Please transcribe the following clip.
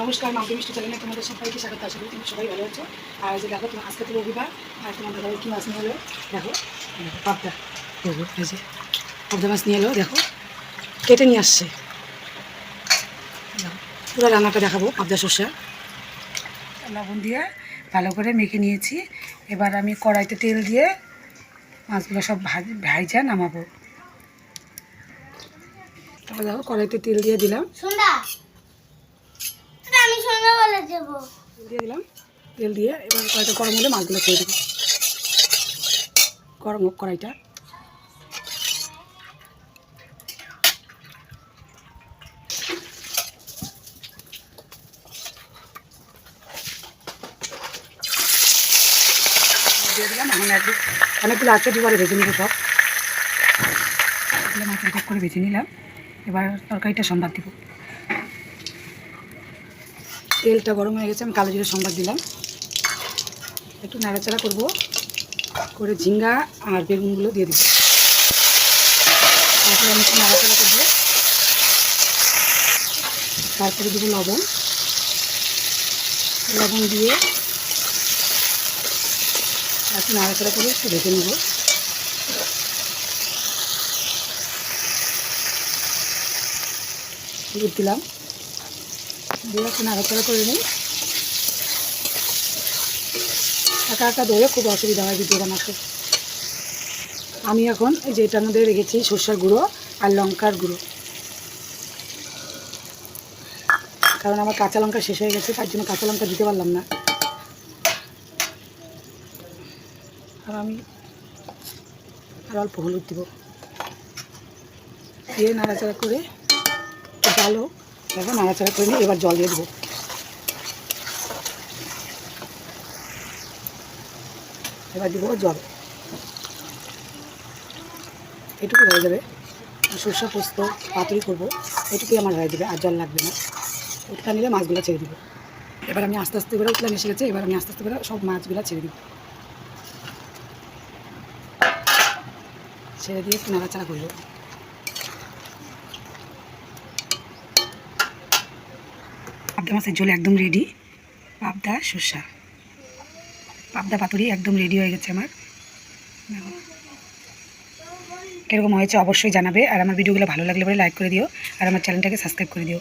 নমস্কার মাম্পি মিষ্টি চ্যানেলে তোমাদের সবাইকে স্বাগত। আশা করি তুমি সবাই ভালো আছো। আর যে দেখো তুমি আজকে তো রবিবার আর তোমার দাদা কী মাছ নিয়ে এলো? দেখো পাবদা। দেখো এই যে পাবদা মাছ নিয়ে এলো দেখো কেটে নিয়ে আসছে। দেখো, পুরো রান্নাটা দেখাবো পাবদা শস্যা লবণ দিয়ে ভালো করে মেখে নিয়েছি। এবার আমি কড়াইতে তেল দিয়ে মাছগুলো সব ভাজি ভাইজা নামাবো। তারপর দেখো কড়াইতে তেল দিয়ে দিলাম। দিয়ে দিলাম। তেল দিয়ে এবার কড়াইটা গরম হলে মাছগুলো ছেড়ে দেবো গরম হোক কড়াইটা। অনেকগুলো আছে দুবারে ভেজে নিব সব। এগুলো মাছ এক এক করে ভেজে নিলাম। এবার তরকারিটা সম্বাদ দিব। তেলটা গরম হয়ে গেছে, আমি কালো জিরে সম্বাদ দিলাম। একটু নাড়াচাড়া করব, করে ঝিঙ্গা আর বেগুনগুলো দিয়ে দিব। তারপরে আমি একটু নাড়াচাড়া করব। তারপরে দেবো লবণ। লবণ দিয়ে একটু নাড়াচাড়া করে একটু ভেজে নেব। দিলাম। দিয়ে একটু নাড়াচাড়া করে নিই। একা একা ধরে খুব অসুবিধা হয় ভিডিও বানাতে আমি এখন এই যে এটার মধ্যে রেখেছি সর্ষের গুঁড়ো আর লঙ্কার গুঁড়ো। কারণ আমার কাঁচা লঙ্কা শেষ হয়ে গেছে, তার জন্য কাঁচা লঙ্কা দিতে পারলাম না। আর আমি আর অল্প হলুদ দিব। দিয়ে নাড়াচাড়া করে ভালো দেখো নাড়াচাড়া করে নিই এবার জল দিয়ে দেবো। এবার দিব জল। এটুকু হয়ে যাবে। সর্ষা পোস্ত, পাতুরি করব। এটুকুই আমার হয়ে যাবে, আর জল লাগবে না। উঠটা নিলে মাছগুলো ছেড়ে দিব। এবার আমি আস্তে আস্তে করে উঠলাম এসে গেছে, এবার আমি আস্তে আস্তে করে সব মাছগুলো ছেড়ে দিব। ছেড়ে দিয়ে একটু নাড়াচাড়া করব। পাবদা মাছের ঝোল একদম রেডি পাবদা, শসা। পাবদা পাতুরি একদম রেডি হয়ে গেছে আমার। কীরকম হয়েছে অবশ্যই জানাবে। আর আমার ভিডিওগুলো ভালো লাগলে পরে লাইক করে দিও। আর আমার চ্যানেলটাকে সাবস্ক্রাইব করে দিও।